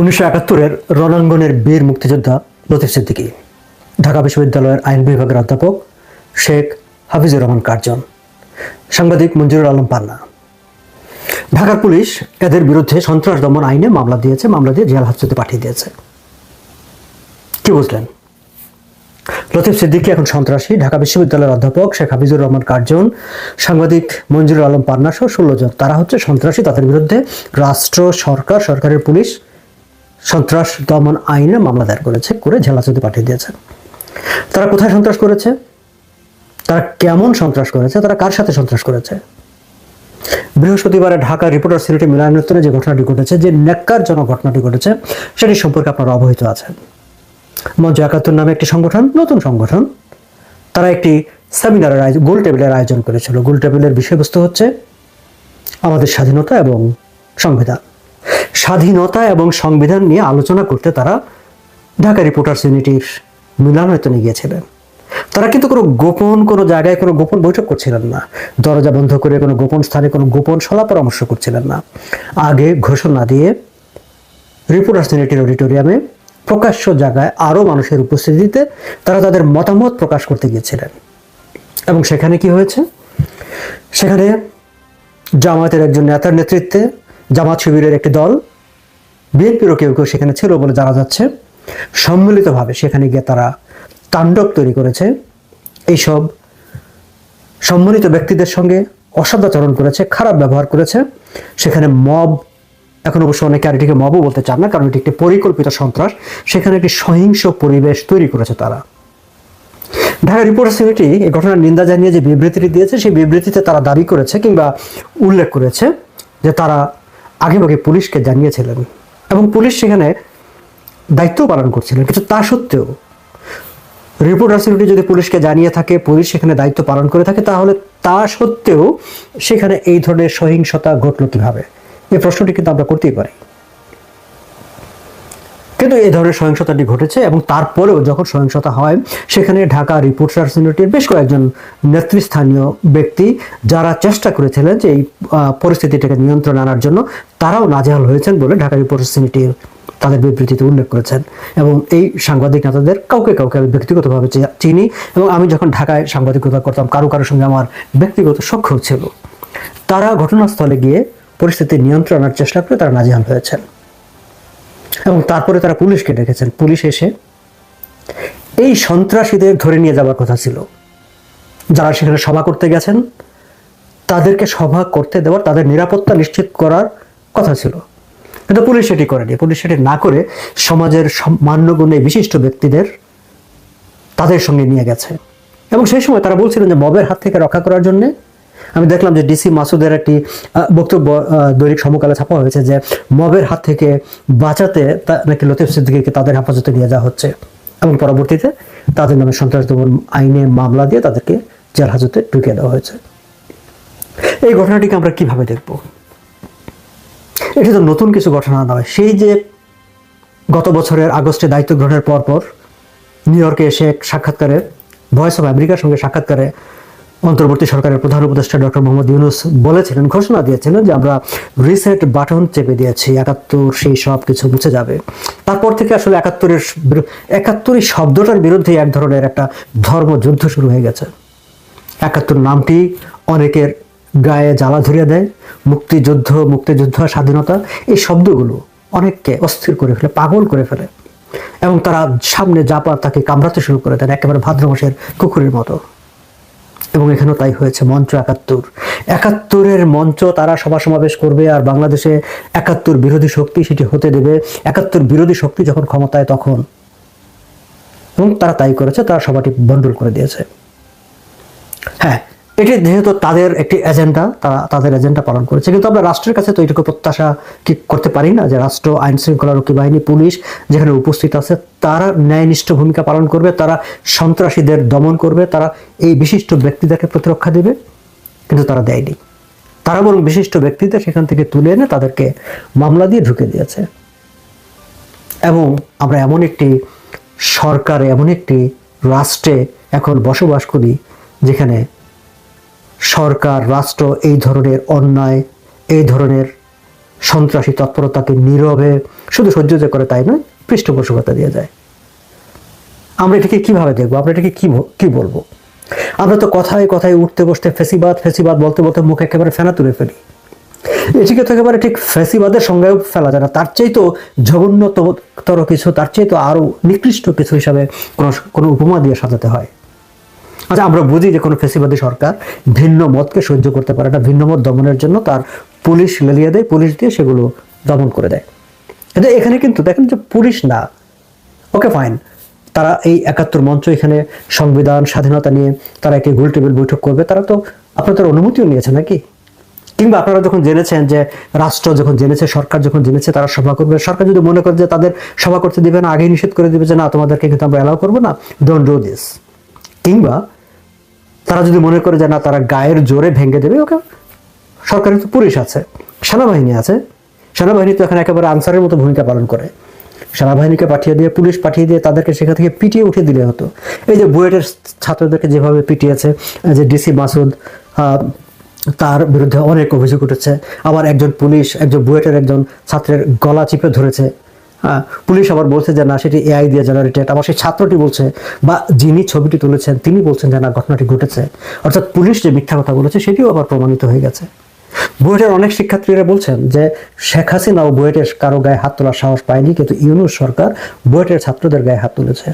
উনিশশো একাত্তরের রণাঙ্গনের বীর মুক্তিযোদ্ধা লতিফ সিদ্দিকী, ঢাকা বিশ্ববিদ্যালয়ের আইন বিভাগের অধ্যাপক শেখ হাফিজুর রহমান কার্জন, সাংবাদিক মঞ্জুরুল আলম পান্না। ঢাকার পুলিশ এদের বিরুদ্ধে সন্ত্রাস দমন আইনে মামলা দিয়েছে, মামলা দিয়ে জেল হাজতে পাঠিয়ে দিয়েছে। কি বুঝলেন? লতিফ সিদ্দিকী এখন সন্ত্রাসী, ঢাকা বিশ্ববিদ্যালয়ের অধ্যাপক শেখ হাফিজুর রহমান কার্জন, সাংবাদিক মঞ্জুরুল আলম পান্না সহ ষোলো জন। তারা হচ্ছে সন্ত্রাসী, তাদের বিরুদ্ধে রাষ্ট্র, সরকার, সরকারের পুলিশ সন্ত্রাস দমন আইনে মামলা দায়ের করেছে, করে জেলাচতে পাঠিয়ে দিয়েছে। তারা কোথায় সন্ত্রাস করেছে? তারা কেমন সন্ত্রাস করেছে? তারা কার সাথে সন্ত্রাস করেছে? বৃহস্পতিবারে ঢাকা রিপোর্টার সিলেটে মিলনায়তনে যে ঘটনাটি ঘটেছে, যে ন্যাক্কারজনক ঘটনাটি ঘটেছে, সেটি সম্পর্কে আপনারা অবহিত আছেন। মঞ্চ একাত্তর নামে একটি সংগঠন, নতুন সংগঠন, তারা একটি সেমিনারের আয়োজন গোল টেবিলের আয়োজন করেছিল। গোল টেবিলের বিষয়বস্তু হচ্ছে আমাদের স্বাধীনতা এবং সংবিধান। স্বাধীনতা এবং সংবিধান নিয়ে আলোচনা করতে তারা ঢাকা রিপোর্টার্স ইউনিটির মিলনায়তনে গিয়েছিলেন। তারা কিন্তু কোনো গোপন কোনো জায়গায় কোনো গোপন বৈঠক করছিলেন না। দরজা বন্ধ করে কোনো গোপন স্থানে কোনো গোপন সলা পরামর্শ করছিলেন না। আগে ঘোষণা দিয়ে রিপোর্টার্স ইউনিটির অডিটোরিয়ামে প্রকাশ্য জায়গায় আরও মানুষের উপস্থিতিতে তারা তাদের মতামত প্রকাশ করতে গিয়েছিলেন। এবং সেখানে কি হয়েছে? সেখানে জামায়াতের একজন নেতার নেতৃত্বে জামাত শিবিরের একটি দল বিএনপিরও কেউ কেউ সেখানে ছিল বলে জানা যাচ্ছে। সম্মিলিতভাবে সেখানে গিয়ে তারা তাণ্ডব তৈরি করেছে। এইসব সম্মানিত ব্যক্তিদের সঙ্গে অসদাচরণ করেছে, খারাপ ব্যবহার করেছে। সেখানে মব, এখন অবশ্য অনেকে আর এটিকে মবও বলতে চান না, কারণ এটি একটি পরিকল্পিত সন্ত্রাস। সেখানে একটি সহিংস পরিবেশ তৈরি করেছে তারা। ঢাকা রিপোর্টার্স ইউনিটি এই ঘটনার নিন্দা জানিয়ে যে বিবৃতিটি দিয়েছে, সেই বিবৃতিতে তারা দাবি করেছে কিংবা উল্লেখ করেছে যে তারা আগেভাগে পুলিশকে জানিয়েছিলেন। এবং পুলিশ সেখানে দায়িত্ব পালন করছিলেন কিন্তু তা সত্ত্বেও রিপোর্ট ইউনিটি যদি পুলিশকে জানিয়ে থাকে, পুলিশ সেখানে দায়িত্ব পালন করে থাকে, তাহলে তা সত্ত্বেও সেখানে এই ধরনের সহিংসতা ঘটল কীভাবে? এই প্রশ্নটি কিন্তু আমরা করতেই পারি। কিন্তু এই ধরনের সহিংসতাটি ঘটেছে এবং তারপরেও যখন সহিংসতা হয়, সেখানে ঢাকা রিপোর্টার্স ইউনিটির বেশ কয়েকজন নেতৃস্থানীয় ব্যক্তি যারা চেষ্টা করেছিলেন যে এই পরিস্থিতিটাকে নিয়ন্ত্রণে আনার জন্য, তারাও নাজেহাল হয়েছেন বলে ঢাকা রিপোর্টার্স ইউনিটির তাদের বিবৃতিতে উল্লেখ করেছেন। এবং এই সাংবাদিক নেতাদের কাউকে কাউকে আমি ব্যক্তিগতভাবে চিনি এবং আমি যখন ঢাকায় সাংবাদিকতা করতাম, কারও কারোর সঙ্গে আমার ব্যক্তিগত সখ্য ছিল। তারা ঘটনাস্থলে গিয়ে পরিস্থিতি নিয়ন্ত্রণ আনার চেষ্টা করে তারা নাজেহাল হয়েছেন। এবং তারপরে তারা পুলিশকে ডেকেছেন। পুলিশ এসে এই সন্ত্রাসীদের ধরে নিয়ে যাওয়ার কথা ছিল। যারা সেখানে সভা করতে গেছেন, তাদেরকে সভা করতে দেওয়ার, তাদের নিরাপত্তা নিশ্চিত করার কথা ছিল। কিন্তু পুলিশ সেটি করেনি। পুলিশ সেটি না করে সমাজের সম- মান্যগণ্য বিশিষ্ট ব্যক্তিদের তাদের সঙ্গে নিয়ে গেছে। এবং সেই সময় তারা বলছিলেন যে, মবের হাত থেকে রক্ষা করার জন্য আমি দেখলাম যে ডিসি মাসুদের একটি বক্তব্য দৈনিক সমকালে ছাপা হয়েছে যে মবের হাত থেকে বাঁচাতে নাকি লতিফ সিদ্দিকীকে তাদের হেফাজতে নিয়ে যাওয়া হচ্ছে। এবং পরবর্তীতে তাদের নামে সন্ত্রাস দমন আইনে মামলা দিয়ে তাদেরকে জেল হাজতে ঢুকিয়ে দেওয়া হয়েছে। এই ঘটনাটিকে আমরা কীভাবে দেখব? এটি তো নতুন কিছু ঘটনা নয়। সেই যে গত বছরের আগস্টে দায়িত্ব গ্রহণের পরপর নিউ ইয়র্কে এসে সাক্ষাৎকারে, ভয়েস অফ আমেরিকার সঙ্গে সাক্ষাৎকারে অন্তর্বর্তী সরকারের প্রধান উপদেষ্টা ডক্টর মোহাম্মদ ইউনুস বলেছিলেন, ঘোষণা দিয়েছিলেন যে আমরা রিসেট বাটন চেপে দিয়েছি, একাত্তর সেই সব কিছু মুছে যাবে। তারপর থেকে আসলে একাত্তরের একাত্তরই শব্দটার বিরুদ্ধে এক ধরনের একটা ধর্মযুদ্ধ শুরু হয়ে গেছে। একাত্তর নামটি অনেকের গায়ে জ্বালা ধরিয়ে দেয়। মুক্তিযুদ্ধ মুক্তিযুদ্ধ, স্বাধীনতা, এই শব্দগুলো অনেককে অস্থির করে ফেলে, পাগল করে ফেলে। এবং তারা সামনে জাপা তাকে কামড়াতে শুরু করে দেন, একেবারে ভাদ্র মাসের কুকুরের মতো। এবং এখানেও তাই হয়েছে মঞ্চ একাত্তর। একাত্তরের মঞ্চ তারা সভা সমাবেশ করবে আর বাংলাদেশে একাত্তর বিরোধী শক্তি সেটি হতে দেবে। একাত্তর বিরোধী শক্তি যখন ক্ষমতায় তখন এবং তারা তাই করেছে, তারা সভাটি বন্ডল করে দিয়েছে। হ্যাঁ এটি যেহেতু তাদের একটি এজেন্ডা তারা তাদের এজেন্ডা পালন করেছে। কিন্তু আমরা রাষ্ট্রের কাছে তো এটুকু প্রত্যাশা কি করতে পারি না যে রাষ্ট্র, আইন শৃঙ্খলা রক্ষী বাহিনী, পুলিশ যেখানে উপস্থিত আছে, তারা ন্যায়নিষ্ঠ ভূমিকা পালন করবে, তারা সন্ত্রাসীদের দমন করবে, তারা এই বিশিষ্ট ব্যক্তিদেরকে প্রতিরক্ষা দেবে, কিন্তু তারা দেয়নি। তারা বরং বিশিষ্ট ব্যক্তিদের সেখান থেকে তুলে এনে তাদেরকে মামলা দিয়ে ঢুকে দিয়েছে। এবং আমরা এমন একটি সরকারে, এমন একটি রাষ্ট্রে এখন বসবাস করি, যেখানে সরকার, রাষ্ট্র এই ধরনের অন্যায়, এই ধরনের সন্ত্রাসী তৎপরতাকে নীরবে শুধু সহ্য যে করে তাই নয়, পৃষ্ঠপোষকতা দিয়ে যায় আমরা এটাকে কীভাবে দেখব? আমরা এটাকে কি কি বলব? আমরা তো কথায় কথায় উঠতে বসতে ফেসিবাদ ফেসিবাদ বলতে বলতে মুখ একেবারে ফেনা তুলে ফেলি। এটিকে তো একেবারে ঠিক ফেসিবাদের সঙ্গেও ফেলা যায় না। তার চেয়ে তো জঘন্যতর কিছু, তার চেয়ে তো আরও নিকৃষ্ট কিছু হিসাবে কোনো কোনো উপমা দিয়ে সাজাতে হয়। আচ্ছা আমরা বুঝি যে কোনো ফেসিবাদী সরকার ভিন্ন মতকে সহ্য করতে পারে না, ভিন্ন মত দমনের জন্য তার পুলিশ লেলিয়ে দেয়, পুলিশ দিয়ে সেগুলো দমন করে দেয়। কিন্তু এখানে কিন্তু দেখেন যে পুলিশ না। ওকে ফাইন তারা এই একাত্তর মঞ্চ এখানে সংবিধান, স্বাধীনতা নিয়ে তারা একটি গোল টেবিল বৈঠক করবে, তারা তো আপনাদের অনুমতিও নিয়েছে নাকি? কিংবা আপনারা যখন জেনেছেন যে রাষ্ট্র যখন জেনেছে, সরকার যখন জেনেছে, তারা সভা করবে। সরকার যদি মনে করে যে তাদের সভা করতে দিবে না আগেই নিষেধ করে দিবে যে না, তোমাদেরকে কিন্তু আমরা অ্যালাউ করব না ডোন্ট ডু দিস কিংবা তারা যদি মনে করে যে না, তারা গায়ের জোরে ভেঙে দেবে, ওকে সরকারের তো পুলিশ আছে, সেনাবাহিনী আছে। সেনাবাহিনী তো এখানে একেবারে আনসারের মতো ভূমিকা পালন করে। সেনাবাহিনীকে পাঠিয়ে দিয়ে, পুলিশ পাঠিয়ে দিয়ে তাদেরকে সেখান থেকে পিটিয়ে উঠে দিলে হতো। এই যে বুয়েটের ছাত্রদেরকে যেভাবে পিটিয়েছে যে ডিসি মাসুদ তার বিরুদ্ধে অনেক অভিযোগ উঠেছে। আবার একজন পুলিশ, একজন বুয়েটের একজন ছাত্রের গলা চিপে ধরেছে। পুলিশ আবার বলছে যে, না, সেটি এআই দিয়ে জেনারেটেড আবার সেই ছাত্রটি বলছে, বা যিনি ছবিটি তুলেছেন, তিনি বলছেন যে, না, ঘটনাটি ঘটেছে। অর্থাৎ পুলিশ যে মিথ্যা কথা বলেছে, সেটিও আবার প্রমাণিত হয়ে গেছে। বুয়েটের অনেক শিক্ষার্থীরা বলছেন যে, শেখ হাসিনা ও বুয়েটের কারও গায়ে হাত তোলার সাহস পায়নি, কিন্তু ইউনুস সরকার বুয়েটের ছাত্রদের গায়ে হাত তুলেছে।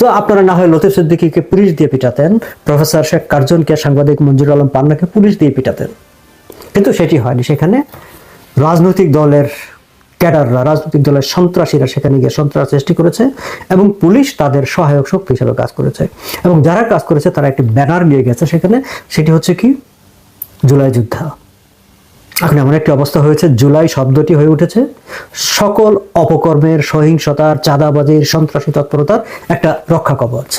তো আপনারা না হয় লতিফ সিদ্দিকীকে পুলিশ দিয়ে পিটাতেন, প্রফেসর শেখ কার্জনকে সাংবাদিক মঞ্জুর আলম পান্নাকে পুলিশ দিয়ে পিটাতেন। কিন্তু সেটি হয়নি। সেখানে রাজনৈতিক দলের ক্যাডাররা রাজনৈতিক দলের সন্ত্রাসীরা সেখানে গিয়ে সন্ত্রাস সৃষ্টি করেছে এবং পুলিশ তাদের সহায়ক শক্তি হিসেবে কাজ করেছে। এবং যারা কাজ করেছে, তারা একটি ব্যানার নিয়ে গেছে সেখানে। সেটি হচ্ছে কি? জুলাই যোদ্ধা। এখন এমন একটি অবস্থা হয়েছে, জুলাই শব্দটি হয়ে উঠেছে। সকল অপকর্মের, সহিংসতার, চাঁদাবাজির, সন্ত্রাসী তৎপরতার একটা রক্ষা কবচ।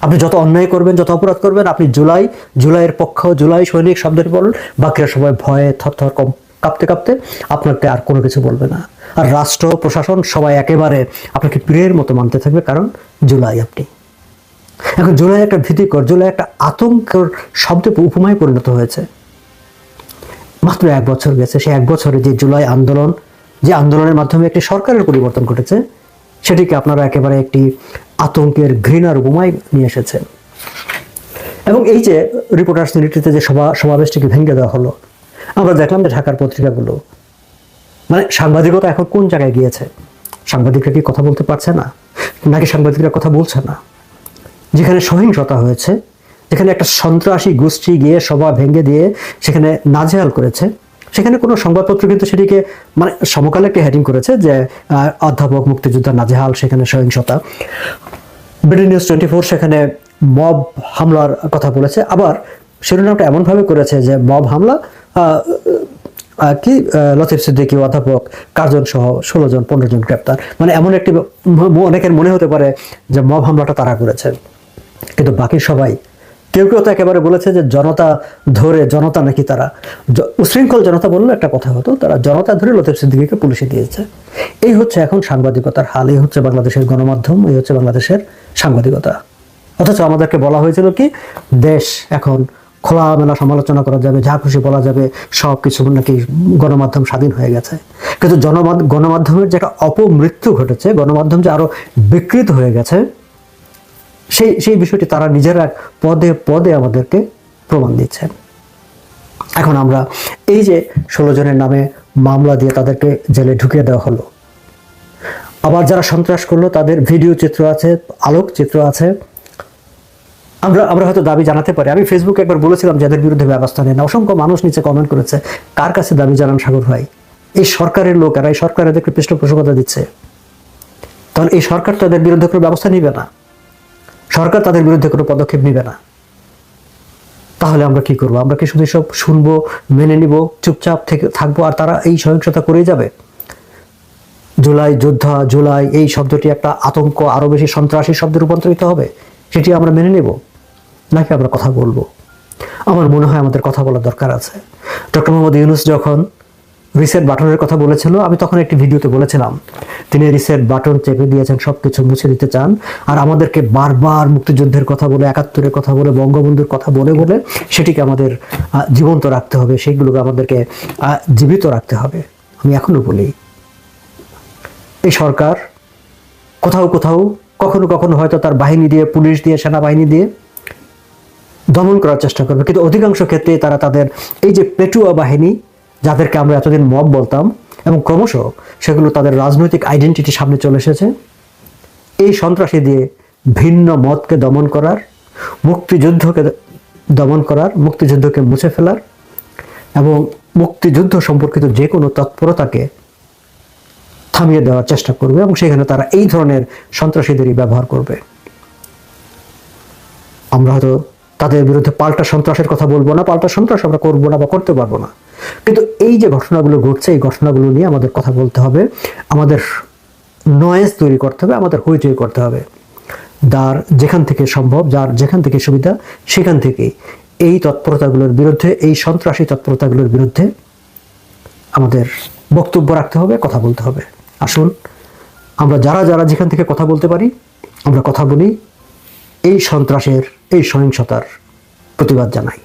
আপনি যত অন্যায় করবেন, যত অপরাধ করবেন, আপনি জুলাই, জুলাইয়ের পক্ষ, জুলাই সৈনিক শব্দটি বলুন, বাকিরা সবাই ভয়ে থরথর কম কাঁপতে কাঁপতে আপনাকে আর কোনো কিছু বলবে না। আর রাষ্ট্র, প্রশাসন সবাই একেবারে আপনাকে প্রিয়ের মতো মানতে থাকবে, কারণ জুলাই আপনি। এখন জুলাই একটা ভীতিকর, জুলাই একটা আতঙ্কের শব্দে উপমায় পরিণত হয়েছে। মাত্র এক বছর গেছে, সেই এক বছরে যে জুলাই আন্দোলন, যে আন্দোলনের মাধ্যমে একটি সরকারের পরিবর্তন ঘটেছে, সেটিকে আপনারা একেবারে একটি আতঙ্কের ঘৃণার উপমায় নিয়ে এসেছেন। এবং এই যে রিপোর্টার্স ইউনিটিতে যে সভা, সমাবেশটিকে ভেঙে দেওয়া হলো আমরা দেখলাম যে ঢাকার পত্রিকাগুলো মানে সাংবাদিকতা এখন কোন জায়গায় গিয়েছে? সাংবাদিকরা কি কথা বলতে পারছে না? নাকি সাংবাদিকরা কথা বলছে না? যেখানে সহিংসতা হয়েছে, যেখানে একটা সন্ত্রাসী গোষ্ঠী গিয়ে সভা ভেঙে দিয়ে সেখানে নাজেহাল করেছে, সেখানে কোনো সংবাদপত্র কিন্তু সেটিকে মানে সমকালে একটি হেডিং করেছে যে অধ্যাপক মুক্তিযোদ্ধা নাজেহাল, সেখানে সহিংসতা। বিডি নিউজ টোয়েন্টি ফোর সেখানে মব হামলার কথা বলেছে। আবার শিরোনামটা এমনভাবে করেছে যে মব হামলা কি লতিফ সিদ্দিকী অধ্যাপক, কার্জন সহ ষোলো জন, পনেরো জন গ্রেপ্তার। মানে এমন একটি অনেকের মনে হতে পারে যে মব হামলাটা তারা করেছে। কিন্তু বাকি সবাই, কেউ কেউ তো একেবারে বলেছে যে জনতা ধরে, জনতা নাকি তারা উশৃঙ্খল জনতা বললে একটা কথা হতো, তারা জনতা ধরে লতিফ সিদ্দিকীকে পুলিশে দিয়েছে। এই হচ্ছে এখন সাংবাদিকতার হাল, এই হচ্ছে বাংলাদেশের গণমাধ্যম, এই হচ্ছে বাংলাদেশের সাংবাদিকতা। অথচ আমাদেরকে বলা হয়েছিল কি, দেশ এখন খোলামেলা সমালোচনা করা যাবে, যা খুশি বলা যাবে সব কিছু নাকি গণমাধ্যম স্বাধীন হয়ে গেছে। কিন্তু জনমাধ্য গণমাধ্যমের যে একটা অপমৃত্যু ঘটেছে, গণমাধ্যম যে আরও বিকৃত হয়ে গেছে, সেই সেই বিষয়টি তারা নিজেরা পদে পদে আমাদেরকে প্রমাণ দিচ্ছেন এখন আমরা এই যে ষোলো জনের নামে মামলা দিয়ে তাদেরকে জেলে ঢুকিয়ে দেওয়া হলো, আবার যারা সন্ত্রাস করল তাদের ভিডিও চিত্র আছে আলোক চিত্র আছে আমরা আমরা হয়তো দাবি জানাতে পারি। আমি ফেসবুকে একবার বলেছিলাম যাদের বিরুদ্ধে ব্যবস্থা নেন অসংখ্য মানুষ নিচে কমেন্ট করেছে। কার কাছে দাবি জানান সাগর ভাই? এই সরকারের লোকেরা এই সরকার এদেরকে পৃষ্ঠপোষকতা দিচ্ছে। তাহলে এই সরকার তাদের বিরুদ্ধে কোনো ব্যবস্থা নিবে না। সরকার তাদের বিরুদ্ধে কোনো পদক্ষেপ নিবে না। তাহলে আমরা কি করব? আমরা কি শুধু সব শুনব, মেনে নিব, চুপচাপ থেকে থাকব, আর তারা এই সহিংসতা করেই যাবে? জুলাই, যোদ্ধা, জুলাই, এই শব্দটি একটা আতঙ্ক, আরও বেশি সন্ত্রাসী শব্দে রূপান্তরিত হবে। সেটি আমরা মেনে নেব। নাকি আমরা কথা বলব? আমার মনে হয় আমাদের কথা বলার দরকার আছে। ডক্টর মোহাম্মদ ইউনুস যখন রিসেট বাটনের কথা বলেছিল, আমি তখন একটি ভিডিওতে বলেছিলাম, তিনি রিসেট বাটন চেপে দিয়েছেন, সবকিছু মুছে দিতে চান, আর আমাদেরকে বারবার মুক্তিযুদ্ধের কথা বলে, একাত্তরের কথা বলে, বঙ্গবন্ধুর কথা বলে বলে সেটিকে আমাদের জীবন্ত রাখতে হবে, সেইগুলোকে আমাদেরকে জীবিত রাখতে হবে। আমি এখনও বলি, এই সরকার কোথাও কোথাও কখনো কখনো হয়তো তার বাহিনী দিয়ে, পুলিশ দিয়ে, সেনাবাহিনী দিয়ে দমন করার চেষ্টা করবে। কিন্তু অধিকাংশ ক্ষেত্রে তারা তাদের এই যে পেটুয়া বাহিনী, যাদেরকে আমরা এতদিন মব বলতাম, এবং ক্রমশ সেগুলো তাদের রাজনৈতিক আইডেন্টিটি সামনে চলে এসেছে, এই সন্ত্রাসী দিয়ে ভিন্ন মতকে দমন করার, মুক্তিযুদ্ধকে দমন করার, মুক্তিযুদ্ধকে মুছে ফেলার, এবং মুক্তিযুদ্ধ সম্পর্কিত যে কোনো তৎপরতাকে থামিয়ে দেওয়ার চেষ্টা করবে, এবং সেখানে তারা এই ধরনের সন্ত্রাসীদেরই ব্যবহার করবে। আমরা হয়তো তাদের বিরুদ্ধে পাল্টা সন্ত্রাসের কথা বলব না, পাল্টা সন্ত্রাস আমরা করব না বা করতে পারব না। কিন্তু এই যে ঘটনাগুলো ঘটছে, এই ঘটনাগুলো নিয়ে আমাদের কথা বলতে হবে, আমাদের নয়েজ তৈরি করতে হবে, আমাদের হইচই করতে হবে। যার যেখান থেকে সম্ভব, যার যেখান থেকে সুবিধা, সেখান থেকে এই তৎপরতাগুলোর বিরুদ্ধে, এই সন্ত্রাসী তৎপরতাগুলোর বিরুদ্ধে আমাদের বক্তব্য রাখতে হবে, কথা বলতে হবে। আসুন, আমরা যারা যারা যেখান থেকে কথা বলতে পারি, আমরা কথা বলি এই সন্ত্রাসের এই সহিংসতার প্রতিবাদ জানাই।